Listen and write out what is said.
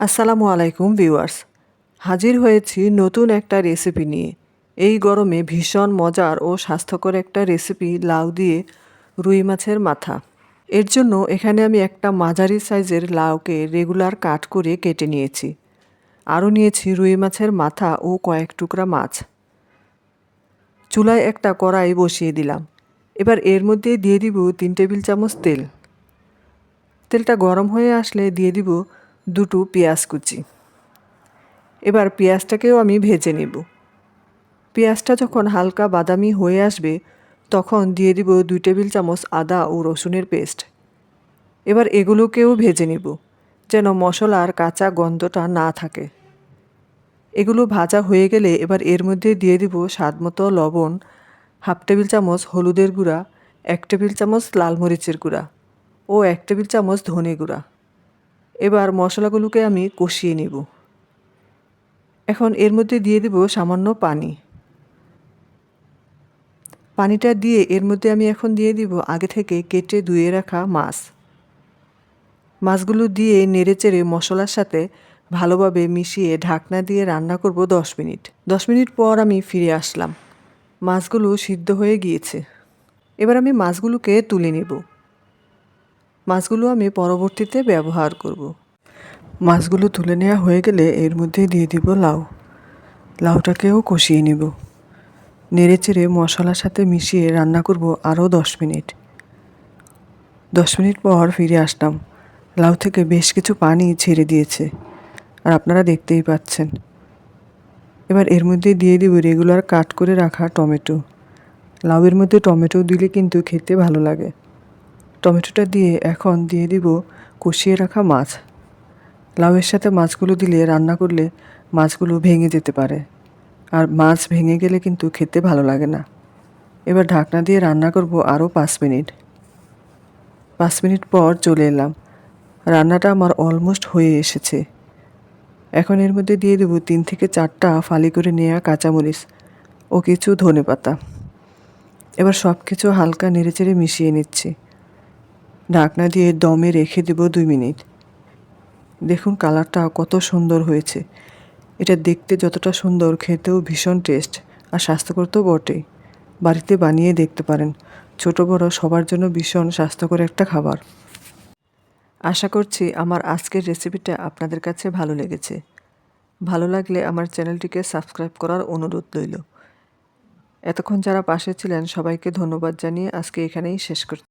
আসসালামু আলাইকুম, ভিউয়ার্স। হাজির হয়েছি নতুন একটা রেসিপি নিয়ে। এই গরমে ভীষণ মজার ও স্বাস্থ্যকর একটা রেসিপি লাউ দিয়ে রুই মাছের মাথা। এর জন্য এখানে আমি একটা মাঝারি সাইজের লাউকে রেগুলার কাট করে কেটে নিয়েছি। আরও নিয়েছি রুই মাছের মাথা ও কয়েক টুকরা মাছ। চুলায় একটা কড়াই বসিয়ে দিলাম। এবার এর মধ্যে দিয়ে দিব তিন টেবিল চামচ তেল। তেলটা গরম হয়ে আসলে দিয়ে দিব দুটো পেঁয়াজ কুচি। এবার পেঁয়াজটাকেও আমি ভেজে নেব। পেঁয়াজটা যখন হালকা বাদামি হয়ে আসবে, তখন দিয়ে দিব দুই টেবিল চামচ আদা ও রসুনের পেস্ট। এবার এগুলোকেও ভেজে নেব, যেন মশলার কাঁচা গন্ধটা না থাকে। এগুলো ভাজা হয়ে গেলে এবার এর মধ্যে দিয়ে দিব স্বাদ মতো লবণ, হাফ টেবিল চামচ হলুদের গুঁড়া, এক টেবিল চামচ লাল মরিচের গুঁড়া ও এক টেবিল চামচ ধনে গুঁড়া। এবার মশলাগুলোকে আমি কষিয়ে নেব। এখন এর মধ্যে দিয়ে দেব সামান্য পানি। পানিটা দিয়ে এর মধ্যে আমি এখন দিয়ে দিব আগে থেকে কেটে ধুয়ে রাখা মাছ। মাছগুলো দিয়ে নেড়েচেড়ে মশলার সাথে ভালোভাবে মিশিয়ে ঢাকনা দিয়ে রান্না করব দশ মিনিট। দশ মিনিট পর আমি ফিরে আসলাম। মাছগুলো সিদ্ধ হয়ে গিয়েছে। এবার আমি মাছগুলোকে তুলে নেব। মাছগুলো আমি পরবর্তীতে ব্যবহার করব। মাছগুলো তুলে নেওয়া হয়ে গেলে এর মধ্যে দিয়ে দিব লাউ। লাউটাকেও কষিয়ে নেব। নেড়ে চেড়ে মশলার সাথে মিশিয়ে রান্না করব আরও দশ মিনিট। দশ মিনিট পর ফিরে আসলাম। লাউ থেকে বেশ কিছু পানি ছেড়ে দিয়েছে। আর আপনারা দেখতেই পাচ্ছেন। এবার এর মধ্যে দিয়ে দিব রেগুলার কাট করে রাখা টমেটো। লাউয়ের মধ্যে টমেটো দিলে কিন্তু খেতে ভালো লাগে। টমেটোটা দিয়ে এখন দিয়ে দিব কষিয়ে রাখা মাছ। লাউয়ের সাথে মাছগুলো দিলে, রান্না করলে মাছগুলো ভেঙে যেতে পারে। আর মাছ ভেঙে গেলে কিন্তু খেতে ভালো লাগে না। এবার ঢাকনা দিয়ে রান্না করব আরও পাঁচ মিনিট। পাঁচ মিনিট পর চলে এলাম। রান্নাটা আমার অলমোস্ট হয়ে এসেছে। এখন এর মধ্যে দিয়ে দেবো তিন থেকে চারটা ফালি করে নেওয়া কাঁচামরিচ ও কিছু ধনে পাতা এবার সব কিছু হালকা নেড়েচেড়ে মিশিয়ে নিচ্ছি। ঢাকনা দিয়ে দমে রেখে দেব দুই মিনিট। দেখুন কালারটা কত সুন্দর হয়েছে। এটা দেখতে যতটা সুন্দর, খেতেও ভীষণ টেস্ট আর স্বাস্থ্যকর তো বটেই। বাড়িতে বানিয়ে দেখতে পারেন। ছোট বড় সবার জন্য ভীষণ স্বাস্থ্যকর একটা খাবার। আশা করছি আমার আজকের রেসিপিটা আপনাদের কাছে ভালো লেগেছে। ভালো লাগলে আমার চ্যানেলটিকে সাবস্ক্রাইব করার অনুরোধ রইল। এতক্ষণ যারা পাশে ছিলেন, সবাইকে ধন্যবাদ জানিয়ে আজকে এখানেই শেষ করছি